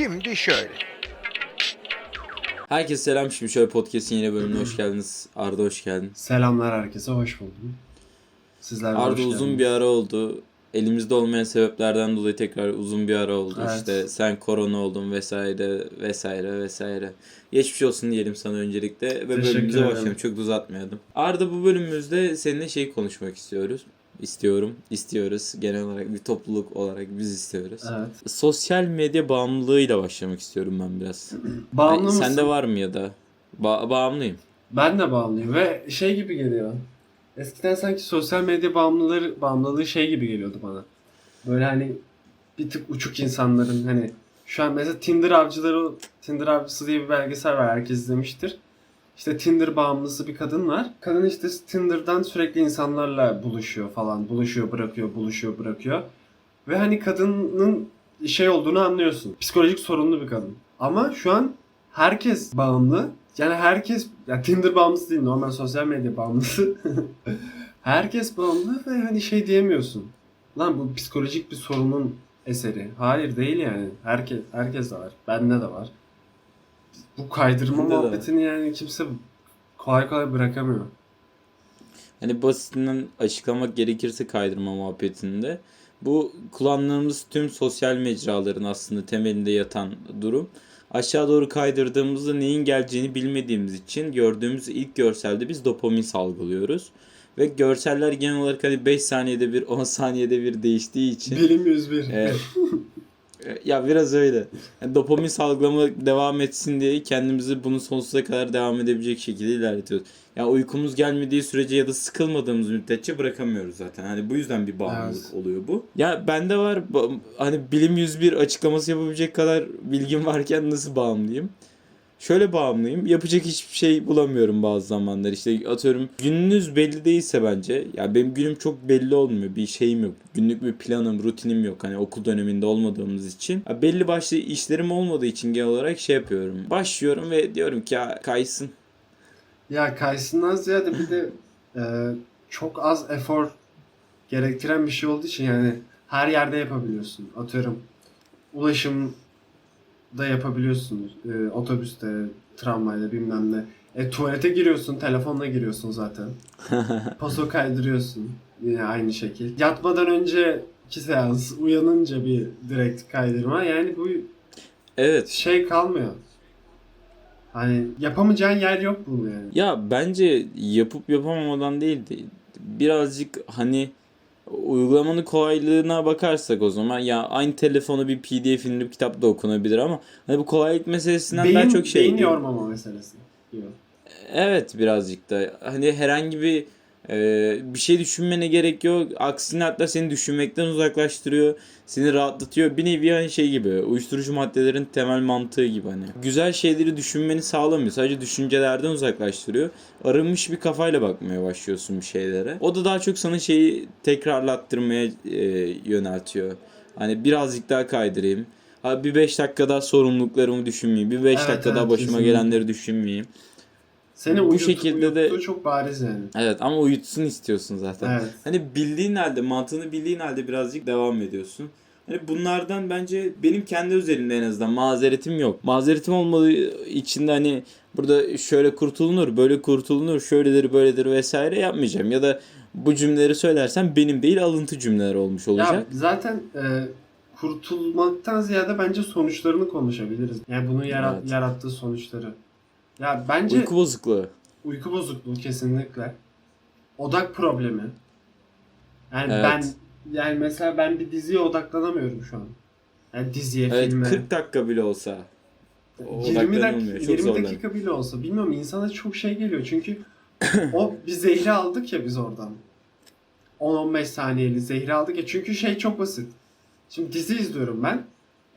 Şimdi şöyle. Herkese selam şimdi şöyle podcast'in yeni bölümüne hoş geldiniz. Arda hoş geldin. Selamlar herkese, hoş buldum. Sizler de hoş Arda uzun geldiniz. bir ara oldu. Elimizde olmayan sebeplerden dolayı tekrar uzun bir ara oldu. Evet. İşte sen korona oldun vesaire vesaire vesaire. Geçmiş olsun diyelim sana öncelikle ve Teşekkür bölümümüze ederim. başlayalım. Çok da uzatmayalım. Arda bu bölümümüzde seninle şey konuşmak istiyoruz. İstiyorum, istiyoruz. Genel olarak bir topluluk olarak biz istiyoruz. Evet. Sosyal medya bağımlılığıyla başlamak istiyorum ben biraz. Bağımlı Ay, mısın? Sende var mı ya da? Ba- bağımlıyım. Ben de bağımlıyım ve şey gibi geliyor. Eskiden sanki sosyal medya bağımlılığı, bağımlılığı şey gibi geliyordu bana. Böyle hani bir tık uçuk insanların hani şu an mesela Tinder avcıları Tinder avcısı diye bir belgesel var herkes izlemiştir. İşte Tinder bağımlısı bir kadın var. Kadın işte Tinder'dan sürekli insanlarla buluşuyor falan. Buluşuyor, bırakıyor, buluşuyor, bırakıyor. Ve hani kadının şey olduğunu anlıyorsun. Psikolojik sorunlu bir kadın. Ama şu an herkes bağımlı. Yani herkes, ya Tinder bağımlısı değil normal sosyal medya bağımlısı. herkes bağımlı ve hani şey diyemiyorsun. Lan bu psikolojik bir sorunun eseri. Hayır değil yani. Herkes herkes de var. Bende de var. Bu kaydırma var. muhabbetini yani kimse kolay kolay bırakamıyor. Hani basitinden açıklamak gerekirse kaydırma muhabbetinde bu kullandığımız tüm sosyal mecraların aslında temelinde yatan durum aşağı doğru kaydırdığımızda neyin geleceğini bilmediğimiz için gördüğümüz ilk görselde biz dopamin salgılıyoruz. Ve görseller genel olarak hani 5 saniyede bir 10 saniyede bir değiştiği için Bilim 101. e, e, ya biraz öyle. Yani dopamin salgılama devam etsin diye kendimizi bunu sonsuza kadar devam edebilecek şekilde ilerletiyoruz. Yani uykumuz gelmediği sürece ya da sıkılmadığımız müddetçe bırakamıyoruz zaten. Hani bu yüzden bir bağımlılık Evet. oluyor bu. Ya bende var hani bilim 101 açıklaması yapabilecek kadar bilgim varken nasıl bağımlıyım? Şöyle bağımlıyım. Yapacak hiçbir şey bulamıyorum bazı zamanlar. İşte atıyorum gününüz belli değilse bence. Ya benim günüm çok belli olmuyor. Bir şeyim yok. Günlük bir planım, rutinim yok. Hani okul döneminde olmadığımız için. Ya belli başlı işlerim olmadığı için genel olarak şey yapıyorum. Başlıyorum ve diyorum ki ya kaysın. Ya kaysından ziyade bir de e, çok az efor gerektiren bir şey olduğu için yani her yerde yapabiliyorsun. Atıyorum ulaşımda yapabiliyorsun. E, otobüste, tramvayda bilmem ne. E tuvalete giriyorsun, telefonla giriyorsun zaten. Paso kaydırıyorsun. Yine aynı şekil. Yatmadan önce iki seans, uyanınca bir direkt kaydırma. Yani bu Evet. şey kalmıyor. Hani yapamayacağın yer yok bu yani. Ya bence yapıp yapamamadan değil de birazcık hani uygulamanın kolaylığına bakarsak o zaman ya aynı telefonu bir pdf indirip kitap da okunabilir ama hani bu kolaylık meselesinden beyin, daha çok şey beyin yormama meselesi. Yok. Evet birazcık da hani herhangi bir e, bir şey düşünmene gerek yok. Aksine hatta seni düşünmekten uzaklaştırıyor. Seni rahatlatıyor. Bir nevi hani şey gibi uyuşturucu maddelerin temel mantığı gibi hani. Güzel şeyleri düşünmeni sağlamıyor. Sadece düşüncelerden uzaklaştırıyor. Arınmış bir kafayla bakmaya başlıyorsun bir şeylere. O da daha çok sana şeyi tekrarlattırmaya e, yöneltiyor. Hani birazcık daha kaydırayım. Abi bir 5 dakika daha sorumluluklarımı düşünmeyeyim. Bir 5 Evet, dakika daha evet, başıma kesinlikle. gelenleri düşünmeyeyim. Seni Bu uyut, şekilde de- çok bariz yani. Evet ama uyutsun istiyorsun zaten. Evet. Hani bildiğin halde, mantığını bildiğin halde birazcık devam ediyorsun. Hani bunlardan bence benim kendi özelimde en azından mazeretim yok. Mazeretim olmadığı için de hani burada şöyle kurtulunur, böyle kurtulunur, şöyledir, böyledir vesaire yapmayacağım. Ya da bu cümleleri söylersem benim değil alıntı cümleler olmuş olacak. Ya zaten e, kurtulmaktan ziyade bence sonuçlarını konuşabiliriz. Yani bunu yara- Evet. yarattığı sonuçları. Ya bence Uyku bozukluğu. uyku bozukluğu kesinlikle. Odak problemi. Yani Evet. ben yani mesela ben bir diziye odaklanamıyorum şu an. Yani diziye, Evet filme. 40 dakika bile olsa. 20 odaklanılmıyor, dakika, çok 20 zorlanıyor. dakika bile olsa bilmiyorum insana çok şey geliyor çünkü o bir zehri aldık ya biz oradan. 10-15 saniyeli zehri aldık ya çünkü şey çok basit. Şimdi dizi izliyorum ben.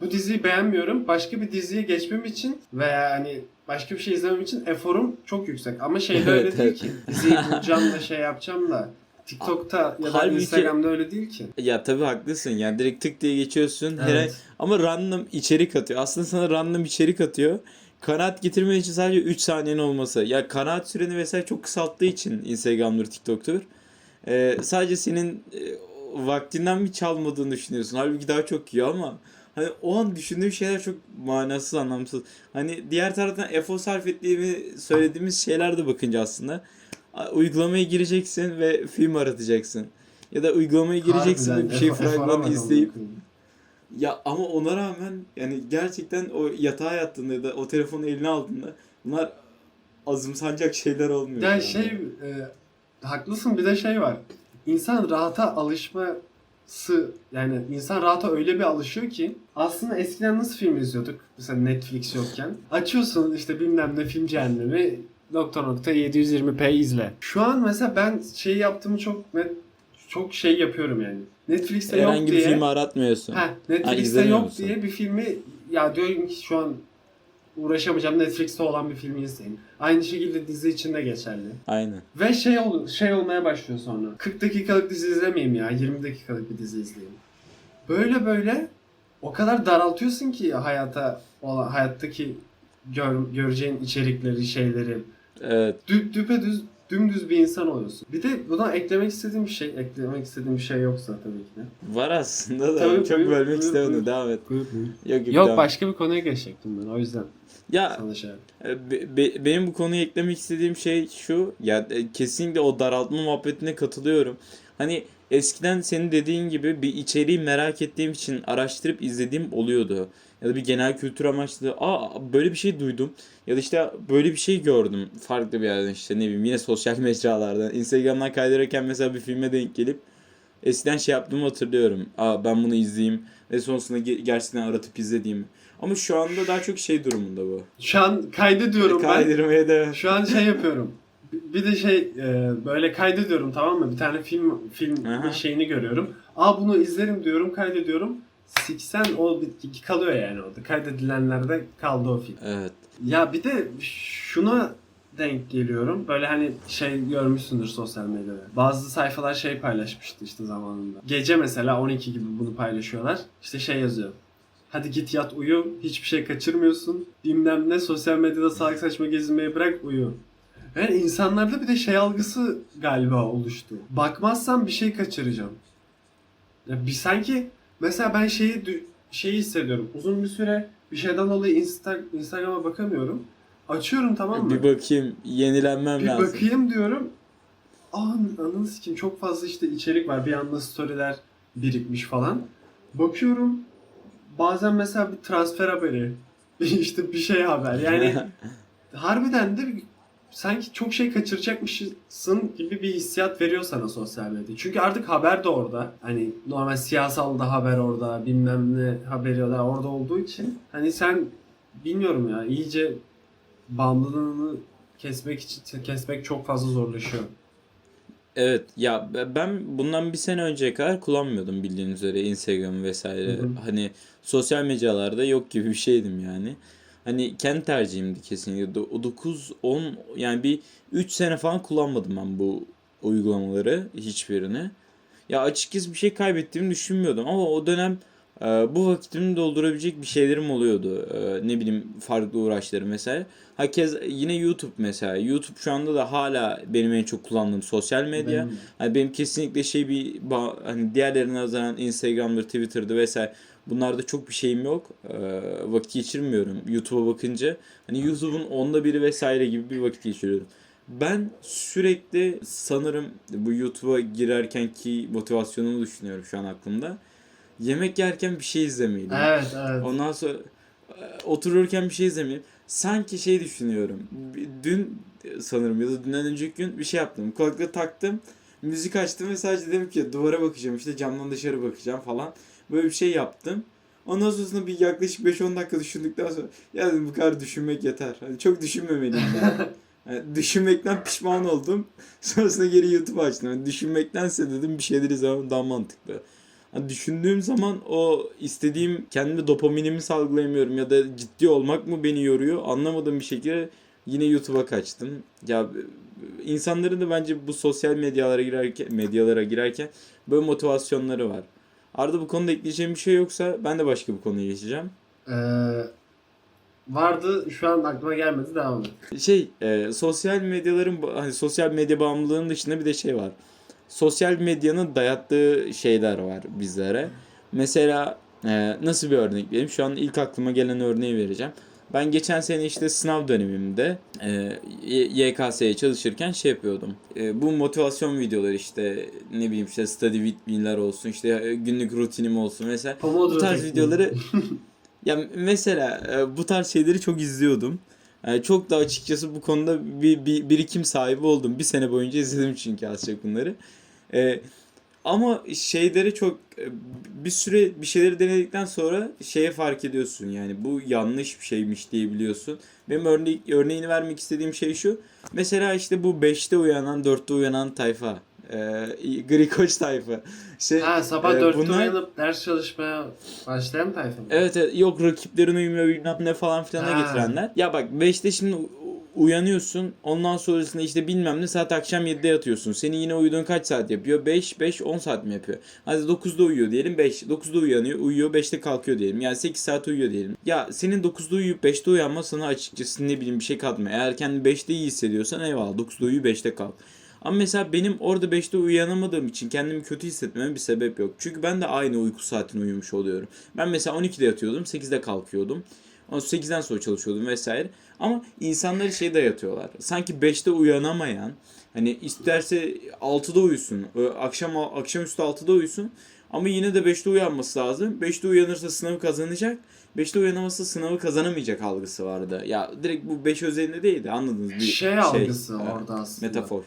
Bu diziyi beğenmiyorum. Başka bir diziye geçmem için veya hani başka bir şey izlemem için eforum çok yüksek. Ama şeyde öyle Evet, değil evet. ki. Diziyi bulacağım da şey yapacağım da. TikTok'ta ya da Halbuki- Instagram'da öyle değil ki. Ya tabii haklısın. Yani direkt tık diye geçiyorsun. Her Evet. Ama random içerik atıyor. Aslında sana random içerik atıyor. Kanaat getirmen için sadece 3 saniyenin olması. Ya kanaat süreni vesaire çok kısalttığı için Instagram'dır, TikTok'tur. Ee, sadece senin e, vaktinden mi çalmadığını düşünüyorsun. Halbuki daha çok yiyor ama Hani o an düşündüğüm şeyler çok manasız, anlamsız. Hani diğer taraftan efor sarf ettiğimi söylediğimiz şeyler de bakınca aslında uygulamaya gireceksin ve film aratacaksın. Ya da uygulamaya gireceksin Harbiden, ve bir şey fragmanı izleyip ya ama ona rağmen yani gerçekten o yatağa yattığında ya da o telefonu eline aldığında bunlar azımsanacak şeyler olmuyor. Ya yani. şey e, haklısın bir de şey var. İnsan rahata alışması yani insan rahata öyle bir alışıyor ki aslında eskiden nasıl film izliyorduk? Mesela Netflix yokken. Açıyorsun işte bilmem ne film cehennemi nokta nokta 720p izle. Şu an mesela ben şey yaptığımı çok net çok şey yapıyorum yani. Netflix'te yok Herhangi bir diye. filmi aratmıyorsun. Heh, Ha, Netflix'te izlemiyor yok musun? diye bir filmi ya diyorum ki şu an uğraşamayacağım Netflix'te olan bir filmi izleyeyim. Aynı şekilde dizi için de geçerli. Aynen. Ve şey ol, şey olmaya başlıyor sonra. 40 dakikalık dizi izlemeyeyim ya. 20 dakikalık bir dizi izleyeyim. Böyle böyle o kadar daraltıyorsun ki hayata hayattaki gör, göreceğin içerikleri, şeyleri. Evet. Dü, düpedüz dümdüz bir insan oluyorsun. Bir de buna eklemek istediğim bir şey, eklemek istediğim bir şey yoksa tabii ki de. Var aslında da Tabii, çok buyur, bölmek buyur, istemedim. buyur. Devam et. Buyur, buyur. Yok, yok, Yok devam. başka bir konuya geçecektim ben o yüzden Ya sana şey e, be- be- benim bu konuya eklemek istediğim şey şu. Ya e, kesinlikle o daraltma muhabbetine katılıyorum. Hani eskiden senin dediğin gibi bir içeriği merak ettiğim için araştırıp izlediğim oluyordu. Ya da bir genel kültür amaçlı. Aa böyle bir şey duydum. Ya da işte böyle bir şey gördüm. Farklı bir yerden işte ne bileyim yine sosyal mecralardan. Instagram'dan kaydırırken mesela bir filme denk gelip eskiden şey yaptığımı hatırlıyorum. Aa ben bunu izleyeyim ve sonrasında ge- gerçekten aratıp izlediğimi. Ama şu anda daha çok şey durumunda bu. Şu an kaydediyorum ben. Kaydırmaya devam. Şu an şey yapıyorum. Bir de şey e, böyle kaydediyorum tamam mı? Bir tane film film Aha. şeyini görüyorum. Aa bunu izlerim diyorum, kaydediyorum. 80 o bir- kalıyor yani orada. Kaydedilenlerde kaldı o film. Evet. Ya bir de şuna denk geliyorum. Böyle hani şey görmüşsündür sosyal medyada. Bazı sayfalar şey paylaşmıştı işte zamanında. Gece mesela 12 gibi bunu paylaşıyorlar. İşte şey yazıyor. Hadi git yat uyu. Hiçbir şey kaçırmıyorsun. Bilmem ne sosyal medyada salak saçma gezinmeyi bırak uyu. Yani insanlarda bir de şey algısı galiba oluştu. Bakmazsam bir şey kaçıracağım. Ya bir sanki mesela ben şeyi şeyi hissediyorum. Uzun bir süre bir şeyden dolayı Insta, Instagram'a bakamıyorum. Açıyorum tamam mı? Bir bakayım yenilenmem Bir lazım. bakayım diyorum. Aa ananı sikeyim çok fazla işte içerik var. Bir anda storyler birikmiş falan. Bakıyorum bazen mesela bir transfer haberi. işte bir şey haber. Yani harbiden de bir- sanki çok şey kaçıracakmışsın gibi bir hissiyat veriyor sana sosyal medya. Çünkü artık haber de orada. Hani normal siyasal da haber orada, bilmem ne haberi de orada olduğu için hani sen bilmiyorum ya iyice bağımlılığını kesmek için kesmek çok fazla zorlaşıyor. Evet ya be- ben bundan bir sene önceye kadar kullanmıyordum bildiğiniz üzere Instagram vesaire. Hı hı. Hani sosyal mecralarda yok gibi bir şeydim yani. Hani kendi tercihimdi kesinlikle. O 9 10 yani bir 3 sene falan kullanmadım ben bu uygulamaları hiçbirini. Ya açıkçası bir şey kaybettiğimi düşünmüyordum ama o dönem e, bu vakitimi doldurabilecek bir şeylerim oluyordu. E, ne bileyim farklı uğraşlarım mesela. Herkes yine YouTube mesela. YouTube şu anda da hala benim en çok kullandığım sosyal medya. Benim. Hani benim kesinlikle şey bir hani diğerlerine nazaran Instagram'dır, Twitter'dı vesaire bunlarda çok bir şeyim yok. Ee, vakit geçirmiyorum YouTube'a bakınca. Hani YouTube'un onda biri vesaire gibi bir vakit geçiriyorum. Ben sürekli sanırım bu YouTube'a girerkenki motivasyonumu düşünüyorum şu an aklımda. Yemek yerken bir şey izlemeliyim. Evet evet. Ondan sonra e, otururken bir şey izlemeyeyim. Sanki şey düşünüyorum. Dün e, sanırım ya da dünden önceki gün bir şey yaptım. Kulaklığı taktım. Müzik açtım ve sadece dedim ki duvara bakacağım işte camdan dışarı bakacağım falan. Böyle bir şey yaptım. Ondan sonrasında bir yaklaşık 5-10 dakika düşündükten sonra ya dedim bu kadar düşünmek yeter. Hani çok düşünmemeliyim. Yani. Yani düşünmekten pişman oldum. Sonrasında geri YouTube açtım. Yani düşünmektense dedim bir şeyler izlemem daha mantıklı. Hani düşündüğüm zaman o istediğim kendi dopaminimi salgılayamıyorum ya da ciddi olmak mı beni yoruyor anlamadığım bir şekilde yine YouTube'a kaçtım. Ya insanların da bence bu sosyal medyalara girerken medyalara girerken böyle motivasyonları var. Arada bu konuda ekleyeceğim bir şey yoksa ben de başka bir konuya geçeceğim. Ee, vardı şu an aklıma gelmedi devam et. Şey, e, sosyal medyaların hani sosyal medya bağımlılığının dışında bir de şey var. Sosyal medyanın dayattığı şeyler var bizlere. Mesela Ee, nasıl bir örnek vereyim? Şu an ilk aklıma gelen örneği vereceğim. Ben geçen sene işte sınav dönemimde e, YKS'ye çalışırken şey yapıyordum. E, bu motivasyon videoları işte ne bileyim işte study with me'ler olsun işte e, günlük rutinim olsun mesela Pomodoro bu tarz videoları ya mesela e, bu tarz şeyleri çok izliyordum. E, çok da açıkçası bu konuda bir, bir birikim sahibi oldum. Bir sene boyunca izledim çünkü az çok bunları. E, ama şeyleri çok e, bir süre bir şeyleri denedikten sonra şeye fark ediyorsun yani bu yanlış bir şeymiş diyebiliyorsun. Benim örnek, örneğini vermek istediğim şey şu. Mesela işte bu 5'te uyanan 4'te uyanan tayfa. E, gri koç tayfa. Şey, Ha sabah e, 4'te bunlar- uyanıp ders çalışmaya başlayan tayfa mı? Evet, evet yok rakiplerin uyumuyor bilmem ne falan filana Ha. getirenler. Ya bak 5'te şimdi uyanıyorsun ondan sonrasında işte bilmem ne saat akşam 7'de yatıyorsun. Senin yine uyuduğun kaç saat yapıyor? 5, 5, 10 saat mi yapıyor? Hadi 9'da uyuyor diyelim 5. 9'da uyanıyor uyuyor 5'te kalkıyor diyelim. Yani 8 saat uyuyor diyelim. Ya senin 9'da uyuyup 5'te uyanma sana açıkçası ne bileyim bir şey katmıyor. Eğer kendini 5'te iyi hissediyorsan eyvallah 9'da uyu 5'te kalk. Ama mesela benim orada 5'te uyanamadığım için kendimi kötü hissetmeme bir sebep yok. Çünkü ben de aynı uyku saatine uyumuş oluyorum. Ben mesela 12'de yatıyordum, 8'de kalkıyordum. Ondan sonra 8'den sonra çalışıyordum vesaire. Ama insanları şey dayatıyorlar. Sanki 5'te uyanamayan, hani isterse 6'da uyusun, ö- akşam akşamüstü 6'da uyusun ama yine de 5'te uyanması lazım. 5'te uyanırsa sınavı kazanacak. 5'te uyanamazsa sınavı kazanamayacak algısı vardı. Ya direkt bu 5 özelinde değildi anladınız bir Şey algısı e, orada aslında. Metafor.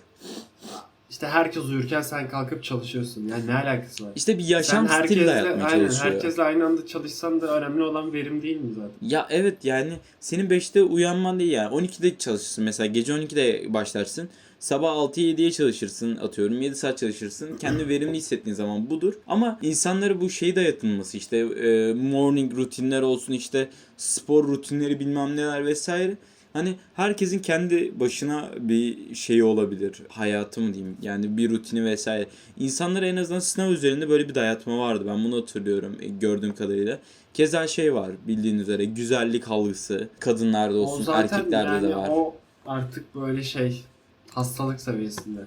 İşte herkes uyurken sen kalkıp çalışıyorsun. Yani ne alakası var? İşte bir yaşam sen stili herkesle, dayatmaya aynen, çalışıyor. herkesle aynı anda çalışsan da önemli olan verim değil mi zaten? Ya evet yani senin 5'te uyanman değil yani 12'de çalışırsın mesela gece 12'de başlarsın. Sabah 6'ya 7'ye çalışırsın atıyorum 7 saat çalışırsın. Kendi verimli hissettiğin zaman budur. Ama insanlara bu şey dayatılması işte e, morning rutinler olsun işte spor rutinleri bilmem neler vesaire. Hani herkesin kendi başına bir şeyi olabilir. Hayatı mı diyeyim yani bir rutini vesaire. İnsanlara en azından sınav üzerinde böyle bir dayatma vardı. Ben bunu hatırlıyorum e, gördüğüm kadarıyla. Keza şey var bildiğin üzere güzellik algısı kadınlarda olsun erkeklerde yani de var. o artık böyle şey hastalık seviyesinde.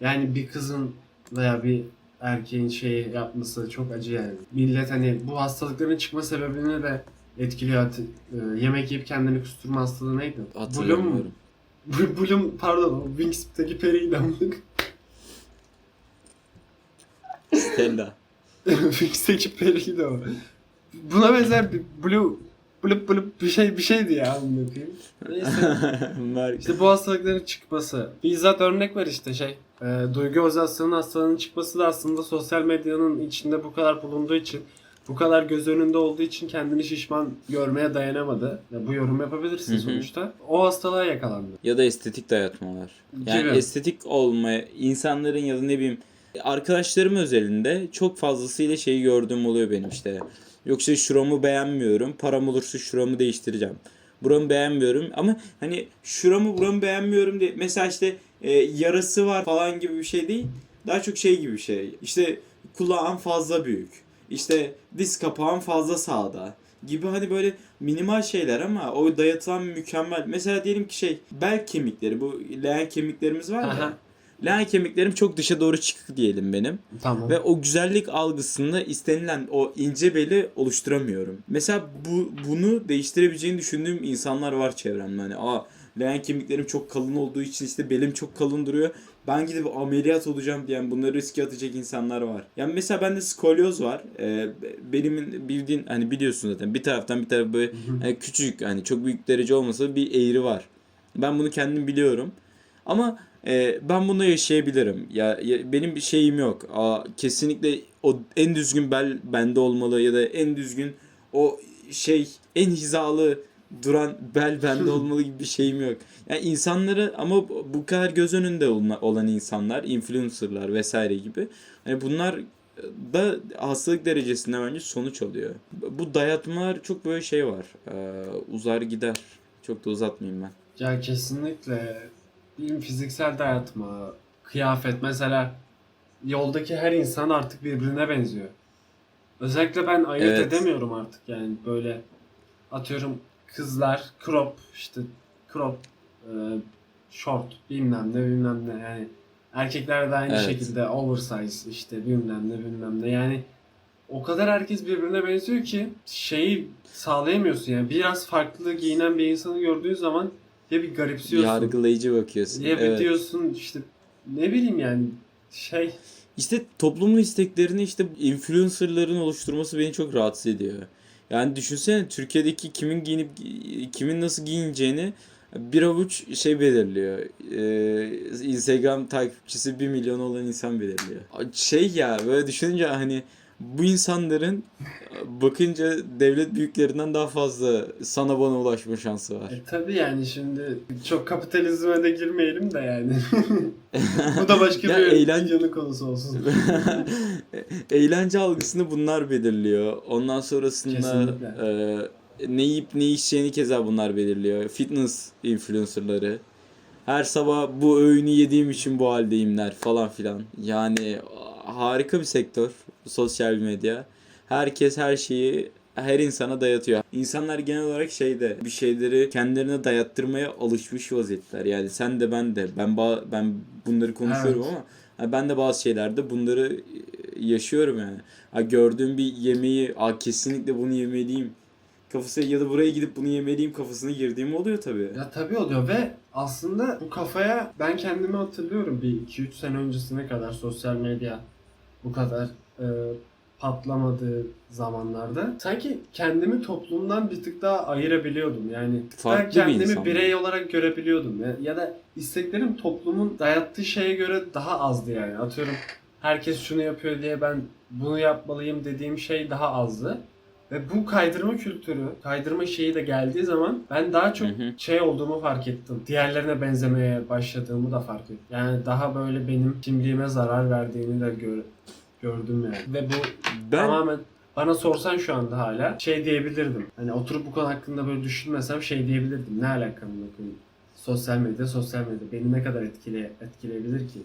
Yani bir kızın veya bir erkeğin şeyi yapması çok acı yani. Millet hani bu hastalıkların çıkma sebebini de etkiliyor. E, yemek yiyip kendini kusturma hastalığı neydi? Bloom mu? Hatırlamıyorum. Bloom pardon o Wingsp'teki periydi amlık. Stella. Wingsp'teki periydi o. Buna benzer bir blue blup blup bir şey bir şeydi ya amına koyayım. Neyse. İşte bu hastalıkların çıkması. Bizzat örnek var işte şey. E, duygu özelliğinin hastalığının çıkması da aslında sosyal medyanın içinde bu kadar bulunduğu için bu kadar göz önünde olduğu için kendini şişman görmeye dayanamadı. Ya bu yorum yapabilirsin sonuçta. O hastalığa yakalandı. ya da estetik dayatmalar. Yani Gibi. estetik olmaya insanların ya da ne bileyim arkadaşlarım özelinde çok fazlasıyla şeyi gördüğüm oluyor benim işte. Yoksa şuramı beğenmiyorum. Param olursa şuramı değiştireceğim. Buramı beğenmiyorum ama hani şuramı buramı beğenmiyorum diye mesela işte e, yarası var falan gibi bir şey değil. Daha çok şey gibi bir şey. İşte kulağın fazla büyük. İşte diz kapağın fazla sağda gibi hani böyle minimal şeyler ama o dayatılan mükemmel. Mesela diyelim ki şey bel kemikleri bu leğen kemiklerimiz var ya. Leğen kemiklerim çok dışa doğru çıkık diyelim benim. Tamam. Ve o güzellik algısında istenilen o ince beli oluşturamıyorum. Mesela bu bunu değiştirebileceğini düşündüğüm insanlar var çevremde. Hani aa leğen kemiklerim çok kalın olduğu için işte belim çok kalın duruyor. Ben gidip ameliyat olacağım diyen bunları riske atacak insanlar var. Yani mesela bende skolyoz var. Ee, belimin bildiğin hani biliyorsun zaten bir taraftan bir taraf böyle hani küçük hani çok büyük derece olmasa bir eğri var. Ben bunu kendim biliyorum. Ama e, ben bunu yaşayabilirim. Ya, ya benim bir şeyim yok. Aa, kesinlikle o en düzgün bel bende olmalı ya da en düzgün o şey en hizalı duran bel bende olmalı gibi bir şeyim yok. Yani insanları ama bu kadar göz önünde olan- insanlar, influencerlar vesaire gibi hani bunlar da hastalık derecesinde bence sonuç alıyor. Bu dayatmalar çok böyle şey var. Ee, uzar gider. Çok da uzatmayayım ben. Ya kesinlikle bir fiziksel dayatma, kıyafet mesela yoldaki her insan artık birbirine benziyor. Özellikle ben ayırt Evet. edemiyorum artık yani böyle atıyorum kızlar crop işte crop e, short bilmem ne bilmem ne yani erkekler de aynı Evet. şekilde oversize işte bilmem ne bilmem ne yani o kadar herkes birbirine benziyor ki şeyi sağlayamıyorsun yani. Biraz farklı giyinen bir insanı gördüğün zaman ya bir garipsiyorsun. Yargılayıcı bakıyorsun. ya bir Evet. diyorsun işte ne bileyim yani şey İşte toplumun isteklerini işte influencerların oluşturması beni çok rahatsız ediyor. Yani düşünsene Türkiye'deki kimin giyinip kimin nasıl giyineceğini bir avuç şey belirliyor. Ee, Instagram takipçisi 1 milyon olan insan belirliyor. Şey ya böyle düşününce hani bu insanların bakınca devlet büyüklerinden daha fazla sana bana ulaşma şansı var. e, tabii yani şimdi çok kapitalizme de girmeyelim de yani. Bu da başka Ya bir eğlen- videonun konusu olsun. Eğlence algısını bunlar belirliyor. Ondan sonrasında Kesinlikle. e, ne yiyip ne içeceğini keza bunlar belirliyor. Fitness influencerları. Her sabah bu öğünü yediğim için bu haldeyimler falan filan. Yani harika bir sektör sosyal medya. Herkes her şeyi her insana dayatıyor. İnsanlar genel olarak şeyde bir şeyleri kendilerine dayattırmaya alışmış vaziyetler. Yani sen de ben de ben ba- ben bunları konuşuyorum Evet. ama ben de bazı şeylerde bunları e, yaşıyorum yani. Ha, gördüğüm bir yemeği "Aa, kesinlikle bunu yemeliyim kafası ya da buraya gidip bunu yemeliyim kafasına girdiğim oluyor tabii. Ya tabii oluyor ve aslında bu kafaya ben kendimi hatırlıyorum bir 2-3 sene öncesine kadar sosyal medya bu kadar e, patlamadığı zamanlarda sanki kendimi toplumdan bir tık daha ayırabiliyordum. Yani Farklı bir kendimi insan. birey olarak görebiliyordum. Ya, ya da isteklerim toplumun dayattığı şeye göre daha azdı yani. Atıyorum herkes şunu yapıyor diye ben bunu yapmalıyım dediğim şey daha azdı. Ve bu kaydırma kültürü, kaydırma şeyi de geldiği zaman ben daha çok Hı hı. şey olduğumu fark ettim. Diğerlerine benzemeye başladığımı da fark ettim. Yani daha böyle benim kimliğime zarar verdiğini de gör, gördüm yani. Ve bu Ben tamamen bana sorsan şu anda hala şey diyebilirdim. Hani oturup bu konu hakkında böyle düşünmesem şey diyebilirdim. Ne alakalı koyayım? Sosyal medya, sosyal medya beni ne kadar etkile, etkileyebilir ki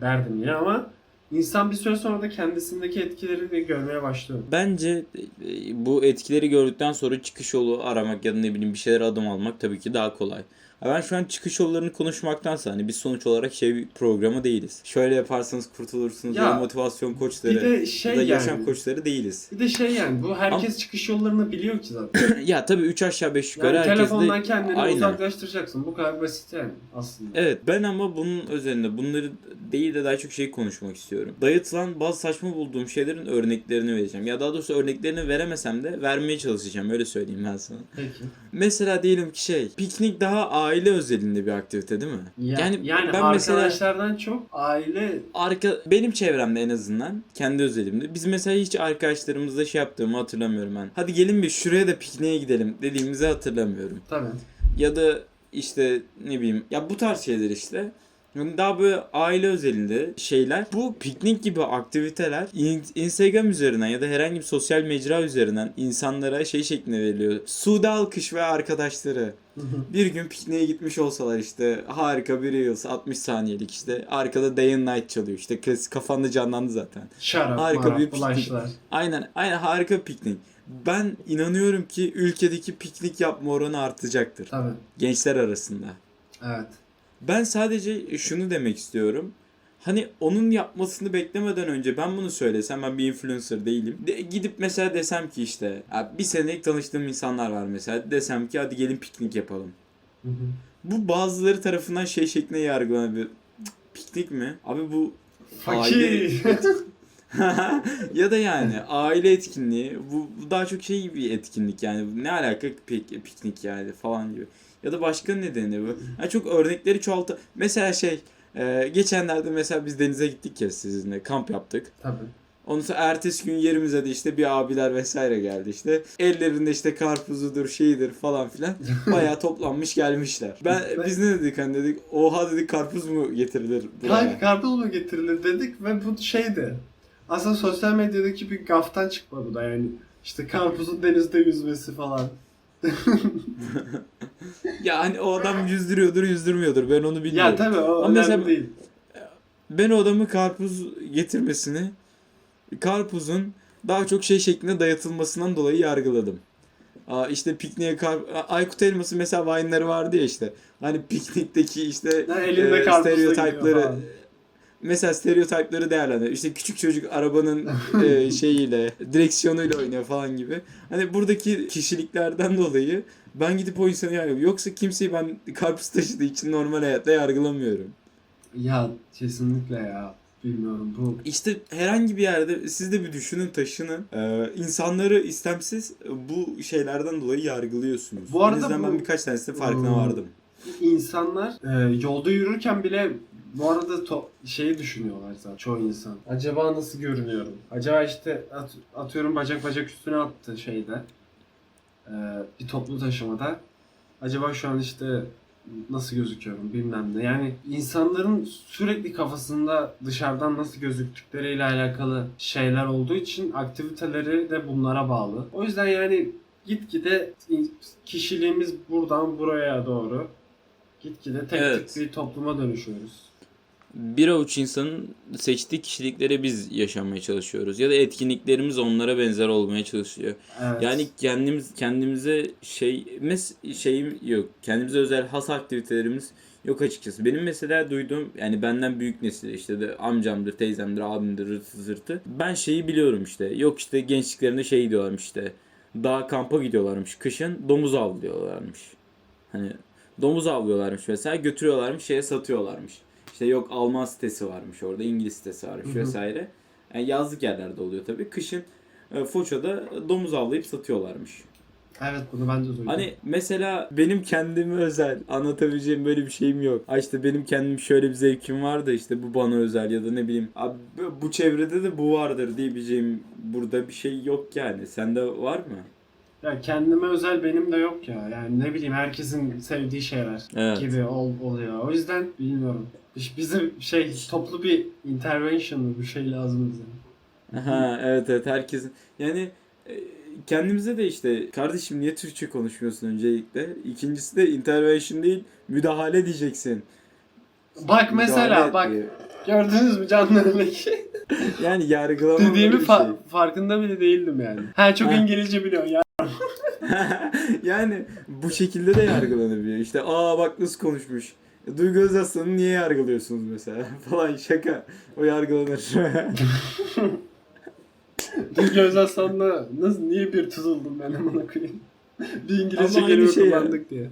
derdim yine ama insan bir süre sonra da kendisindeki etkileri de görmeye başlıyor. bence e, bu etkileri gördükten sonra çıkış yolu aramak ya da ne bileyim bir şeyler adım almak tabii ki daha kolay. Ben şu an çıkış yollarını konuşmaktansa hani biz sonuç olarak şey bir programı değiliz. Şöyle yaparsanız kurtulursunuz ya, Ya, motivasyon koçları Bir de ya şey da yaşam yani. koçları değiliz. Bir de şey yani bu herkes çıkış yollarını biliyor ki zaten. ya tabii 3 aşağı 5 yukarı Yani herkes telefondan de kendini Aynen. uzaklaştıracaksın. Bu kadar basit yani aslında. Evet ben ama bunun üzerinde bunları değil de daha çok şey konuşmak istiyorum. Dayatılan bazı saçma bulduğum şeylerin örneklerini vereceğim. Ya daha doğrusu örneklerini veremesem de vermeye çalışacağım öyle söyleyeyim ben sana. Peki. Mesela diyelim ki şey piknik daha aile özelinde bir aktivite değil mi? Ya- yani, yani, ben mesela arkadaşlardan çok aile arka benim çevremde en azından kendi özelimde biz mesela hiç arkadaşlarımızla şey yaptığımı hatırlamıyorum ben. Hadi gelin bir şuraya da pikniğe gidelim dediğimizi hatırlamıyorum. tabii. ya da işte ne bileyim ya bu tarz şeyler işte. Yani daha böyle aile özelinde şeyler. Bu piknik gibi aktiviteler in- Instagram üzerinden ya da herhangi bir sosyal mecra üzerinden insanlara şey şeklinde veriliyor. Sude Alkış ve arkadaşları bir gün pikniğe gitmiş olsalar işte harika bir Reels 60 saniyelik işte arkada Day and Night çalıyor işte klasik kafanda canlandı zaten. Şarap, Harika marap, bir piknik. bulaşlar. Aynen aynen harika piknik. Ben inanıyorum ki ülkedeki piknik yapma oranı artacaktır Tabii. gençler arasında. Evet. Ben sadece şunu demek istiyorum. Hani onun yapmasını beklemeden önce ben bunu söylesem ben bir influencer değilim. De, gidip mesela desem ki işte bir senelik tanıştığım insanlar var mesela desem ki hadi gelin piknik yapalım. Hı hı. Bu bazıları tarafından şey şeklinde yargılanabilir. Piknik mi? Abi bu Fakir. ya da yani aile etkinliği bu, bu daha çok şey bir etkinlik yani ne alaka pik, piknik yani falan gibi ya da başka nedeni bu yani çok örnekleri çoğaltı mesela şey e, geçenlerde mesela biz denize gittik ya sizinle kamp yaptık Tabii. ondan sonra ertesi gün yerimize de işte bir abiler vesaire geldi işte ellerinde işte karpuzudur şeyidir falan filan bayağı toplanmış gelmişler ben biz ne dedik hani dedik oha dedik karpuz mu getirilir buraya Kanka karpuz mu getirilir dedik ve bu şeydi. Aslında sosyal medyadaki bir gaftan çıkma bu da yani. İşte karpuzun denizde yüzmesi falan. Ya hani o adam yüzdürüyordur yüzdürmüyordur ben onu bilmiyorum. Ya tabii o Ama mesela- değil. Ben o adamı karpuz getirmesini karpuzun daha çok şey şeklinde dayatılmasından dolayı yargıladım. Aa işte pikniğe kar Aykut Elmas'ın mesela Vine'ları vardı ya işte. Hani piknikteki işte Ha, elinde e, stereotipleri. Mesela stereotipleri değerlendiriyor. İşte küçük çocuk arabanın e, şeyiyle, direksiyonuyla oynuyor falan gibi. Hani buradaki kişiliklerden dolayı ben gidip o insanı yargılıyorum. Yoksa kimseyi ben karpuz taşıdığı için normal hayatta yargılamıyorum. Ya kesinlikle ya. Bilmiyorum bu. İşte herhangi bir yerde siz de bir düşünün taşının. Ee, insanları istemsiz bu şeylerden dolayı yargılıyorsunuz. Bu arada bu- ben birkaç tanesinin farkına Hmm. vardım. insanlar e, yolda yürürken bile bu arada to- şeyi düşünüyorlar zaten çoğu insan. Acaba nasıl görünüyorum? Acaba işte at- atıyorum bacak bacak üstüne attı şeyde. e, bir toplu taşımada. Acaba şu an işte nasıl gözüküyorum bilmem ne. Yani insanların sürekli kafasında dışarıdan nasıl gözüktükleriyle alakalı şeyler olduğu için aktiviteleri de bunlara bağlı. O yüzden yani gitgide kişiliğimiz buradan buraya doğru gitgide tek Evet. tek bir topluma dönüşüyoruz. Bir avuç insanın seçtiği kişiliklere biz yaşamaya çalışıyoruz. Ya da etkinliklerimiz onlara benzer olmaya çalışıyor. Evet. Yani kendimiz kendimize şey mes şeyim yok. Kendimize özel has aktivitelerimiz yok açıkçası. Benim mesela duyduğum yani benden büyük nesil işte de amcamdır, teyzemdir, abimdir, rıtı zırtı. Ben şeyi biliyorum işte. Yok işte gençliklerinde şey diyorlarmış işte. Dağ kampa gidiyorlarmış. Kışın domuz avlıyorlarmış. Hani domuz avlıyorlarmış mesela götürüyorlarmış şeye satıyorlarmış. İşte yok Alman sitesi varmış orada, İngiliz sitesi varmış Hı hı. vesaire. Yani yazlık yerlerde oluyor tabii. Kışın e, Foça'da domuz avlayıp satıyorlarmış. Evet bunu ben de duydum. Hani mesela benim kendime özel anlatabileceğim böyle bir şeyim yok. Ha işte benim kendim şöyle bir zevkim var da işte bu bana özel ya da ne bileyim abi bu- bu çevrede de bu vardır diyebileceğim burada bir şey yok yani. Sende var mı? Ya kendime özel benim de yok ya. Yani ne bileyim herkesin sevdiği şeyler Evet. gibi ol, oluyor. O yüzden bilmiyorum. Bizim şey toplu bir intervention bir şey lazım bize. Ha evet evet herkesin yani e, kendimize de işte kardeşim niye Türkçe konuşmuyorsun öncelikle. İkincisi de intervention değil müdahale diyeceksin. Bak mesela Müdahale bak diye. gördünüz mü canlı örnek? Yani yargılama Dediğimi fa- şey. farkında bile değildim yani. Ha çok Ha. İngilizce biliyorsun ya. yani bu şekilde de yargılanabiliyor. İşte aa bak nasıl konuşmuş. Duygu Özaslan'ı niye yargılıyorsunuz mesela falan şaka. O yargılanır. Duygu Özaslan'la nasıl niye bir tutuldum ben amına koyayım. bir İngilizce kelime şey ya. kullandık diye.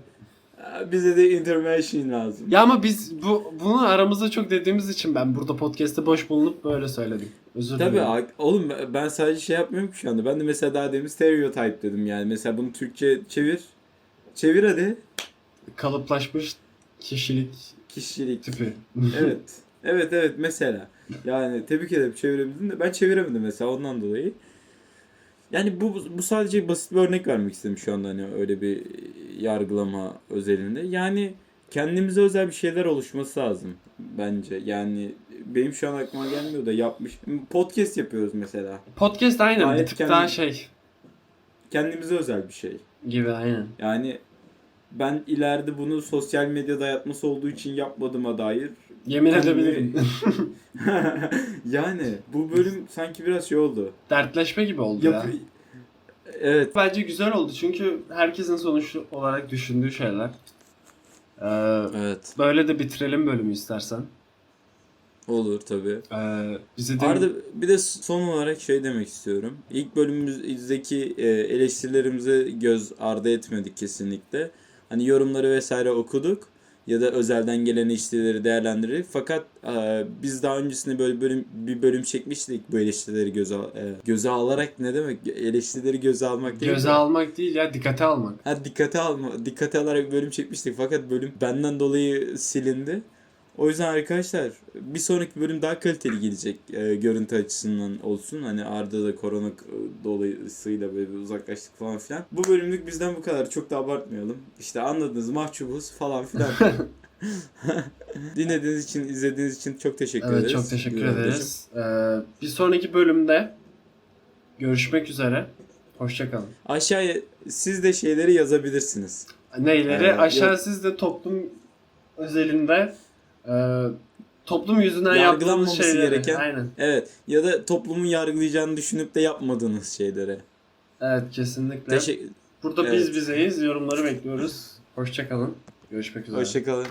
Bize de intervention lazım. Ya ama biz bu bunu aramızda çok dediğimiz için ben burada podcast'te boş bulunup böyle söyledim. Özür Tabii dilerim. a- oğlum ben- sadece şey yapmıyorum ki şu anda. Ben de mesela daha demin stereotype dedim yani. Mesela bunu Türkçe çevir. Çevir hadi. Kalıplaşmış kişilik Kişilik. tipi. evet. Evet evet mesela. Yani tebrik ederim çevirebildin de ben çeviremedim mesela ondan dolayı. Yani bu bu sadece basit bir örnek vermek istedim şu anda hani öyle bir yargılama özelinde. Yani kendimize özel bir şeyler oluşması lazım bence. Yani benim şu an aklıma gelmiyor da yapmış. Podcast yapıyoruz mesela. Podcast aynen Gayet bir tık kendim- daha şey Kendimize özel bir şey. gibi aynen. Yani ben ileride bunu sosyal medya dayatması olduğu için yapmadığıma dair Yemin Kendimi- edebilirim. yani bu bölüm sanki biraz şey oldu. Dertleşme gibi oldu Yap- ya. Evet. Bence güzel oldu çünkü herkesin sonuç olarak düşündüğü şeyler. Ee, Evet. böyle de bitirelim bölümü istersen. Olur tabii. Ee, de Arada bir de son olarak şey demek istiyorum. İlk bölümümüzdeki e, eleştirilerimize göz ardı etmedik kesinlikle. Hani yorumları vesaire okuduk ya da özelden gelen eleştirileri değerlendirdik. Fakat e, biz daha öncesinde böyle bölüm bir bölüm çekmiştik bu eleştirileri göze e, göze alarak ne demek? Eleştirileri göze almak değil. göze de- almak değil ya dikkate almak. Ha dikkate alma, dikkate alarak bölüm çekmiştik fakat bölüm benden dolayı silindi. O yüzden arkadaşlar bir sonraki bölüm daha kaliteli gelecek e, görüntü açısından olsun. Hani Arda da korona dolayısıyla böyle bir uzaklaştık falan filan. Bu bölümlük bizden bu kadar. Çok da abartmayalım. İşte anladınız mahcubuz falan filan. Dinlediğiniz için, izlediğiniz için çok teşekkür Evet ederiz. çok teşekkür Güzel ederiz. Ee, bir sonraki bölümde görüşmek üzere. Hoşçakalın. Aşağıya siz de şeyleri yazabilirsiniz. Neyleri? Ee, Aşağı yok. siz de toplum özelinde e, toplum yüzünden yaptığınız şeyleri. gereken- Aynen. Evet ya da toplumun yargılayacağını düşünüp de yapmadığınız şeylere. Evet kesinlikle. Teşekkür Burada Evet. biz bizeyiz. Yorumları bekliyoruz. Hoşçakalın. Görüşmek üzere. Hoşçakalın.